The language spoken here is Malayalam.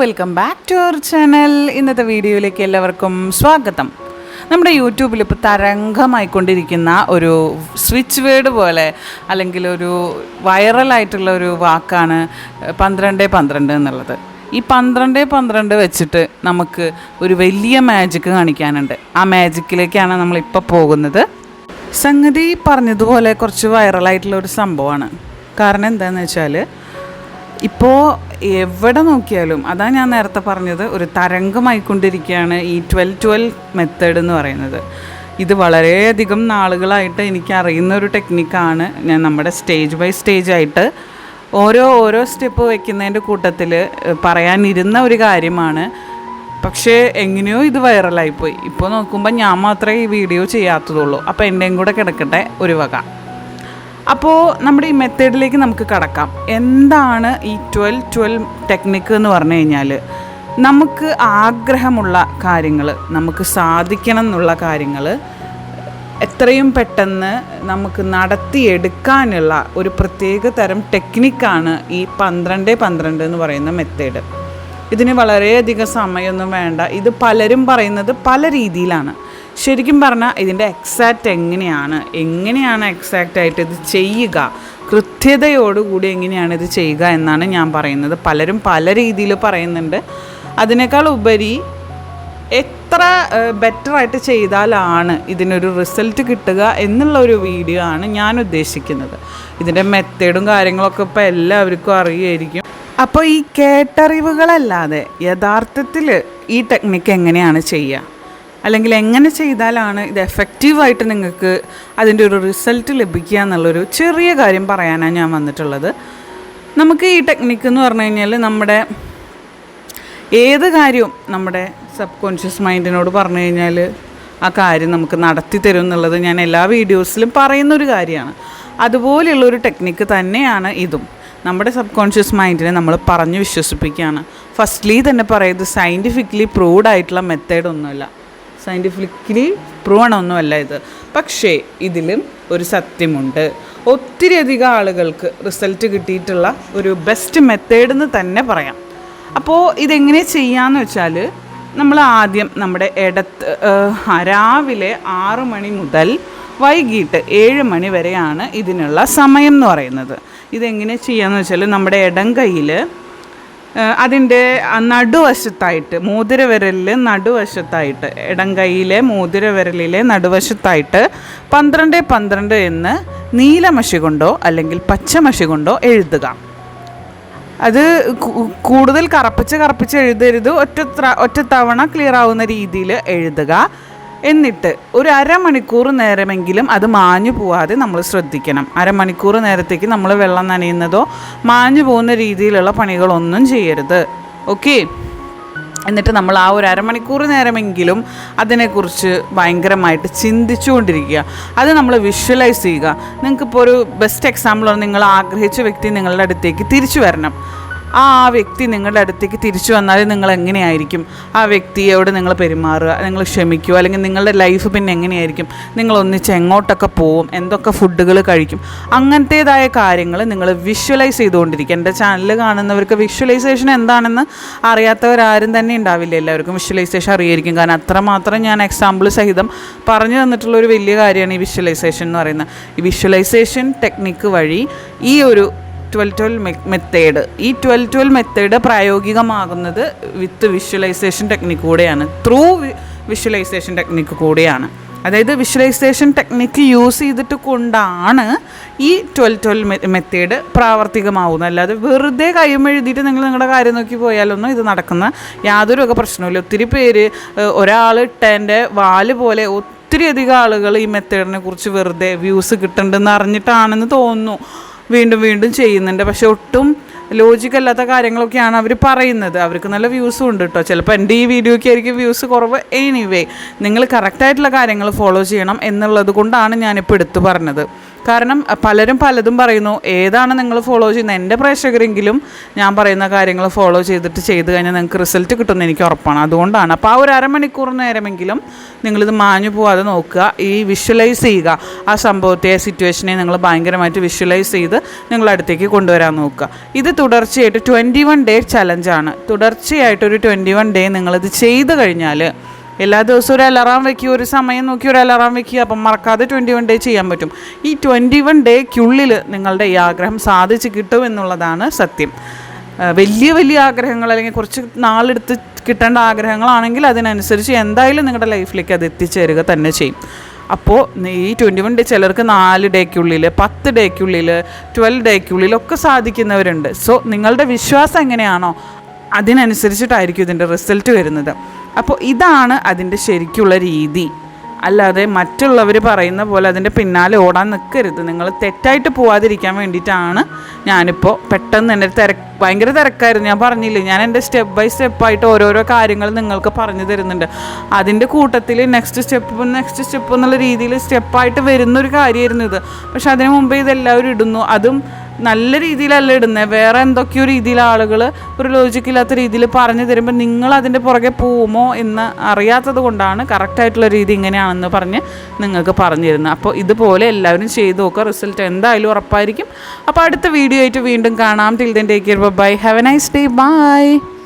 Welcome back to our channel ഇന്നത്തെ വീഡിയോയിലേക്ക് എല്ലാവർക്കും സ്വാഗതം. നമ്മുടെ യൂട്യൂബിൽ ഇപ്പോൾ തരംഗമായിക്കൊണ്ടിരിക്കുന്ന ഒരു സ്വിച്ച് വേർഡ് പോലെ അല്ലെങ്കിൽ ഒരു വൈറലായിട്ടുള്ള ഒരു വാക്കാണ് പന്ത്രണ്ട് പന്ത്രണ്ട് എന്നുള്ളത്. ഈ പന്ത്രണ്ട് പന്ത്രണ്ട് വെച്ചിട്ട് നമുക്ക് ഒരു വലിയ മാജിക്ക് കാണിക്കാനുണ്ട്. ആ മാജിക്കിലേക്കാണ് നമ്മളിപ്പോൾ പോകുന്നത്. സംഗതി പറഞ്ഞതുപോലെ കുറച്ച് വൈറലായിട്ടുള്ള ഒരു സംഭവമാണ്. കാരണം എന്താണെന്ന് വെച്ചാൽ ഇപ്പോൾ എവിടെ നോക്കിയാലും അതാണ് ഞാൻ നേരത്തെ പറഞ്ഞത് ഒരു തരംഗമായിക്കൊണ്ടിരിക്കുകയാണ് ഈ ട്വൽവ് ട്വൽവ് മെത്തേഡ് എന്ന് പറയുന്നത്. ഇത് വളരെയധികം നാളുകളായിട്ട് എനിക്ക് അറിയുന്ന ഒരു ടെക്നിക്കാണ് ഞാൻ നമ്മുടെ സ്റ്റേജ് ബൈ സ്റ്റേജ് ആയിട്ട് ഓരോ ഓരോ സ്റ്റെപ്പ് വയ്ക്കുന്നതിന്റെ കൂട്ടത്തിൽ പറയാനിരുന്ന ഒരു കാര്യമാണ്. പക്ഷേ എങ്ങനെയോ ഇത് വൈറലായിപ്പോയി ഇപ്പോൾ നോക്കുമ്പോൾ ഞാൻ മാത്രമേ ഈ വീഡിയോ ചെയ്യാത്തതുള്ളൂ. അപ്പോൾ എന്റെയും കൂടെ കിടക്കട്ടെ ഒരു വക. അപ്പോൾ നമ്മുടെ ഈ മെത്തേഡിലേക്ക് നമുക്ക് കടക്കാം. എന്താണ് ഈ ട്വൽവ് ട്വൽവ് ടെക്നിക്ക് എന്ന് പറഞ്ഞു കഴിഞ്ഞാൽ നമുക്ക് ആഗ്രഹമുള്ള കാര്യങ്ങൾ നമുക്ക് സാധിക്കണം എന്നുള്ള കാര്യങ്ങൾ എത്രയും പെട്ടെന്ന് നമുക്ക് നടത്തിയെടുക്കാനുള്ള ഒരു പ്രത്യേക തരം ടെക്നിക്കാണ് ഈ പന്ത്രണ്ട് പന്ത്രണ്ട് എന്ന് പറയുന്ന മെത്തേഡ്. ഇതിന് വളരെയധികം സമയമൊന്നും വേണ്ട. ഇത് പലരും പറയുന്നത് പല രീതിയിലാണ്. ശരിക്കും പറഞ്ഞാൽ ഇതിന്റെ എക്സാക്റ്റ് എങ്ങനെയാണ്? എങ്ങനെയാണ് എക്സാക്റ്റ് ആയിട്ട് ഇത് ചെയ്യുക? കൃത്യതയോടുകൂടി എങ്ങനെയാണ് ഇത് ചെയ്യുക എന്നാണ് ഞാൻ പറയുന്നത്. പലരും പല രീതിയിൽ പറയുന്നുണ്ട്. അതിനേക്കാൾ ഉപരി എത്ര ബെറ്ററായിട്ട് ചെയ്താലാണ് ഇതിനൊരു റിസൾട്ട് കിട്ടുക എന്നുള്ള ഒരു വീഡിയോ ആണ് ഞാൻ ഉദ്ദേശിക്കുന്നത്. ഇതിന്റെ മെത്തേഡും കാര്യങ്ങളൊക്കെ ഇപ്പോൾ എല്ലാവർക്കും അറിയുമായിരിക്കും അപ്പോൾ ഈ കേട്ടറിവുകളല്ലാതെ യഥാർത്ഥത്തിൽ ഈ ടെക്നിക്ക് എങ്ങനെയാണ് ചെയ്യുക? അല്ലെങ്കിൽ എങ്ങനെ ചെയ്താലാണ് ഇത് എഫക്റ്റീവായിട്ട് നിങ്ങൾക്ക് അതിന്റെ ഒരു റിസൾട്ട് ലഭിക്കുക എന്നുള്ളൊരു ചെറിയ കാര്യം പറയാനാണ് ഞാൻ വന്നിട്ടുള്ളത്. നമുക്ക് ഈ ടെക്നിക്ക് എന്ന് പറഞ്ഞു കഴിഞ്ഞാൽ നമ്മുടെ ഏത് കാര്യവും നമ്മുടെ സബ് കോൺഷ്യസ് മൈൻഡിനോട് പറഞ്ഞു കഴിഞ്ഞാൽ ആ കാര്യം നമുക്ക് നടത്തി തരും എന്നുള്ളത് ഞാൻ എല്ലാ വീഡിയോസിലും പറയുന്നൊരു കാര്യമാണ്. അതുപോലെയുള്ളൊരു ടെക്നിക്ക് തന്നെയാണ് ഇതും. നമ്മുടെ സബ് കോൺഷ്യസ് മൈൻഡിനെ നമ്മൾ പറഞ്ഞ് വിശ്വസിപ്പിക്കുകയാണ്. ഫസ്റ്റ്ലി തന്നെ പറയുന്നത് സയന്റിഫിക്കലി പ്രൂവ്ഡ് ആയിട്ടുള്ള മെത്തേഡ് ഒന്നുമല്ല. സയന്റിഫിക്കലി പ്രൂവൺ ഒന്നുമല്ല ഇത്. പക്ഷേ ഇതിലും ഒരു സത്യമുണ്ട്. ഒത്തിരി അധികം ആളുകൾക്ക് റിസൾട്ട് കിട്ടിയിട്ടുള്ള ഒരു ബെസ്റ്റ് മെത്തേഡ് എന്ന് തന്നെ പറയാം. അപ്പോൾ ഇതെങ്ങനെ ചെയ്യാന്ന് വെച്ചാൽ നമ്മൾ ആദ്യം നമ്മുടെ ഇടത്ത് രാവിലെ ആറ് മണി മുതൽ വൈകിട്ട് ഏഴ് മണി വരെയാണ് ഇതിനുള്ള സമയം എന്ന് പറയുന്നത്. ഇതെങ്ങനെ ചെയ്യാന്ന് വെച്ചാൽ നമ്മുടെ ഇടം കയ്യിൽ അതിന്റെ നടുവശത്തായിട്ട് മോതിരവിരലിൽ നടുവശത്തായിട്ട് ഇടം കൈയിലെ മോതിരവിരലിലെ നടുവശത്തായിട്ട് പന്ത്രണ്ട് പന്ത്രണ്ട് എന്ന് നീലമഷി കൊണ്ടോ അല്ലെങ്കിൽ പച്ചമഷി കൊണ്ടോ എഴുതുക. അത് കൂടുതൽ കറപ്പിച്ച് കറപ്പിച്ച് എഴുതരുത്. ഒറ്റ ഒറ്റ തവണ ക്ലിയർ ആവുന്ന രീതിയിൽ എഴുതുക. എന്നിട്ട് ഒരു അരമണിക്കൂർ നേരമെങ്കിലും അത് മാഞ്ഞു പോവാതെ നമ്മൾ ശ്രദ്ധിക്കണം. അരമണിക്കൂർ നേരത്തേക്ക് നമ്മൾ വെള്ളം നനയുന്നതോ മാഞ്ഞു പോകുന്ന രീതിയിലുള്ള പണികളൊന്നും ചെയ്യരുത്. ഓക്കെ? എന്നിട്ട് നമ്മൾ ആ ഒരു അരമണിക്കൂർ നേരമെങ്കിലും അതിനെക്കുറിച്ച് ഭയങ്കരമായിട്ട് ചിന്തിച്ചുകൊണ്ടിരിക്കുക. അത് നമ്മൾ വിഷ്വലൈസ് ചെയ്യുക. നിങ്ങൾക്കിപ്പോൾ ഒരു ബെസ്റ്റ് എക്സാമ്പിൾ നിങ്ങൾ ആഗ്രഹിച്ച വ്യക്തി നിങ്ങളുടെ അടുത്തേക്ക് തിരിച്ചു വരണം. ആ ആ വ്യക്തി നിങ്ങളുടെ അടുത്തേക്ക് തിരിച്ചു വന്നാൽ നിങ്ങൾ എങ്ങനെയായിരിക്കും? ആ വ്യക്തിയോട് നിങ്ങൾ പെരുമാറുക നിങ്ങൾ ക്ഷമിക്കുക അല്ലെങ്കിൽ നിങ്ങളുടെ ലൈഫ് പിന്നെ എങ്ങനെയായിരിക്കും? നിങ്ങൾ ഒന്നിച്ച് എങ്ങോട്ടൊക്കെ പോവും എന്തൊക്കെ ഫുഡുകൾ കഴിക്കും? അങ്ങനത്തേതായ കാര്യങ്ങൾ നിങ്ങൾ വിഷ്വലൈസ് ചെയ്തുകൊണ്ടിരിക്കുക. എന്റെ ചാനൽ കാണുന്നവർക്ക് വിഷ്വലൈസേഷൻ എന്താണെന്ന് അറിയാത്തവരാരും തന്നെ ഉണ്ടാവില്ല. എല്ലാവർക്കും വിഷ്വലൈസേഷൻ അറിയായിരിക്കും. കാരണം അത്രമാത്രം ഞാൻ എക്സാമ്പിൾ സഹിതം പറഞ്ഞു തന്നിട്ടുള്ള ഒരു വലിയ കാര്യമാണ് ഈ വിഷ്വലൈസേഷൻ എന്ന് പറയുന്നത്. ഈ വിഷ്വലൈസേഷൻ ടെക്നിക്ക് വഴി ഈ ഒരു ട്വൽവ് ട്വൽവ് മെത്തേഡ് ഈ ട്വൽവ് ട്വൽവ് മെത്തേഡ് പ്രായോഗികമാകുന്നത് വിത്ത് വിഷ്വലൈസേഷൻ ടെക്നിക്ക് കൂടെയാണ്. ത്രൂ വിഷ്വലൈസേഷൻ ടെക്നിക്ക് കൂടെയാണ്. അതായത് വിഷ്വലൈസേഷൻ ടെക്നിക്ക് യൂസ് ചെയ്തിട്ട് കൊണ്ടാണ് ഈ ട്വൽവ് ട്വൽവ് മെത്തേഡ് പ്രാവർത്തികമാവുന്നത്. അല്ലാതെ വെറുതെ കൈയും എഴുതിയിട്ട് നിങ്ങൾ നിങ്ങളുടെ കാര്യം നോക്കി പോയാലൊന്നും ഇത് നടക്കുന്ന യാതൊരു ഒക്കെ പ്രശ്നമില്ല ഒത്തിരി പേര് ഒരാൾ ഇട്ടതിന്റെ വാൽ പോലെ ഒത്തിരി അധികം ആളുകൾ ഈ മെത്തേഡിനെ കുറിച്ച് വെറുതെ വ്യൂസ് കിട്ടുന്നുണ്ടെന്ന് അറിഞ്ഞിട്ടാണെന്ന് തോന്നുന്നു. വീണ്ടും വീണ്ടും ചെയ്യുന്നുണ്ട്. പക്ഷെ ഒട്ടും ലോജിക്ക് അല്ലാത്ത കാര്യങ്ങളൊക്കെയാണ് അവർ പറയുന്നത്. അവർക്ക് നല്ല വ്യൂസും ഉണ്ട് കേട്ടോ ചിലപ്പോൾ എന്റെ ഈ വീഡിയോയ്ക്ക് ആയിരിക്കും വ്യൂസ് കുറവ്. എനിവേ നിങ്ങൾ കറക്റ്റായിട്ടുള്ള കാര്യങ്ങൾ ഫോളോ ചെയ്യണം എന്നുള്ളത് കൊണ്ടാണ് ഞാനിപ്പോൾ എടുത്തു പറഞ്ഞത്. കാരണം പലരും പലതും പറയുന്നു ഏതാണ് നിങ്ങൾ ഫോളോ ചെയ്യുന്നത്? എന്റെ പ്രേക്ഷകരെങ്കിലും ഞാൻ പറയുന്ന കാര്യങ്ങൾ ഫോളോ ചെയ്തിട്ട് ചെയ്ത് കഴിഞ്ഞാൽ നിങ്ങൾക്ക് റിസൾട്ട് കിട്ടുമെന്ന് എനിക്ക് ഉറപ്പാണ്. അതുകൊണ്ടാണ്. അപ്പോൾ ആ ഒരു അരമണിക്കൂർ നേരമെങ്കിലും നിങ്ങളിത് മാഞ്ഞു പോവാതെ നോക്കുക ഈ വിഷ്വലൈസ് ചെയ്യുക. ആ സംഭവത്തെ സിറ്റുവേഷനെ നിങ്ങൾ ഭയങ്കരമായിട്ട് വിഷ്വലൈസ് ചെയ്ത് നിങ്ങൾ അടുത്തേക്ക് കൊണ്ടുവരാൻ നോക്കുക. ഇത് തുടർച്ചയായിട്ട് ട്വന്റി വൺ ഡേ ചലഞ്ചാണ് തുടർച്ചയായിട്ടൊരു ട്വന്റി വൺ ഡേ നിങ്ങളിത് ചെയ്ത് കഴിഞ്ഞാൽ എല്ലാ ദിവസവും ഒരു അലാറാം വെക്കുക ഒരു സമയം നോക്കി ഒരു അലാറാം വെക്കുക അപ്പം മറക്കാതെ ട്വന്റി വൺ ഡേ ചെയ്യാൻ പറ്റും. ഈ ട്വന്റി വൺ ഡേക്കുള്ളിൽ നിങ്ങളുടെ ഈ ആഗ്രഹം സാധിച്ച് കിട്ടും എന്നുള്ളതാണ് സത്യം. വലിയ വലിയ ആഗ്രഹങ്ങൾ അല്ലെങ്കിൽ കുറച്ച് നാളെടുത്ത് കിട്ടേണ്ട ആഗ്രഹങ്ങളാണെങ്കിൽ അതിനനുസരിച്ച് എന്തായാലും നിങ്ങളുടെ ലൈഫിലേക്ക് അത് എത്തിച്ചേരുക തന്നെ ചെയ്യും. അപ്പോൾ ഈ ട്വന്റി വൺ ഡേ ചിലർക്ക് നാല് ഡേക്കുള്ളിൽ പത്ത് ഡേക്കുള്ളിൽ ട്വൽവ് ഡേക്കുള്ളിലൊക്കെ സാധിക്കുന്നവരുണ്ട്. സോ നിങ്ങളുടെ വിശ്വാസം എങ്ങനെയാണോ അതിനനുസരിച്ചിട്ടായിരിക്കും ഇതിന്റെ റിസൾട്ട് വരുന്നത്. അപ്പോൾ ഇതാണ് അതിന്റെ ശരിക്കുള്ള രീതി. അല്ലാതെ മറ്റുള്ളവർ പറയുന്ന പോലെ അതിന്റെ പിന്നാലെ ഓടാൻ നിൽക്കരുത്. നിങ്ങൾ തെറ്റായിട്ട് പോവാതിരിക്കാൻ വേണ്ടിയിട്ടാണ് ഞാനിപ്പോൾ പെട്ടെന്ന് എന്റെ തിര ഭയങ്കര തിരക്കായിരുന്നു. ഞാൻ പറഞ്ഞില്ലേ ഞാൻ എന്റെ സ്റ്റെപ്പ് ബൈ സ്റ്റെപ്പായിട്ട് ഓരോരോ കാര്യങ്ങൾ നിങ്ങൾക്ക് പറഞ്ഞു തരുന്നുണ്ട്. അതിന്റെ കൂട്ടത്തിൽ നെക്സ്റ്റ് സ്റ്റെപ്പ് നെക്സ്റ്റ് സ്റ്റെപ്പ് എന്നുള്ള രീതിയിൽ സ്റ്റെപ്പായിട്ട് വരുന്നൊരു കാര്യമായിരുന്നു ഇത്. പക്ഷെ അതിന് മുമ്പേ ഇതെല്ലാവരും ഇടുന്നു. അതും നല്ല രീതിയിലല്ല ഇടുന്നത് വേറെ എന്തൊക്കെയോ രീതിയിൽ ആളുകൾ ഒരു ലോജിക്കില്ലാത്ത രീതിയിൽ പറഞ്ഞു തരുമ്പോൾ നിങ്ങൾ അതിന്റെ പുറകെ പോകുമോ എന്ന് അറിയാത്തത് കൊണ്ടാണ് കറക്റ്റായിട്ടുള്ള രീതി ഇങ്ങനെയാണെന്ന് പറഞ്ഞ് നിങ്ങൾക്ക് പറഞ്ഞു തരുന്നത് അപ്പോൾ ഇതുപോലെ എല്ലാവരും ചെയ്ത് നോക്കുക. റിസൾട്ട് എന്തായാലും ഉറപ്പായിരിക്കും. അപ്പോൾ അടുത്ത വീഡിയോ ആയിട്ട് വീണ്ടും കാണാം. Till then take care bye have a nice day bye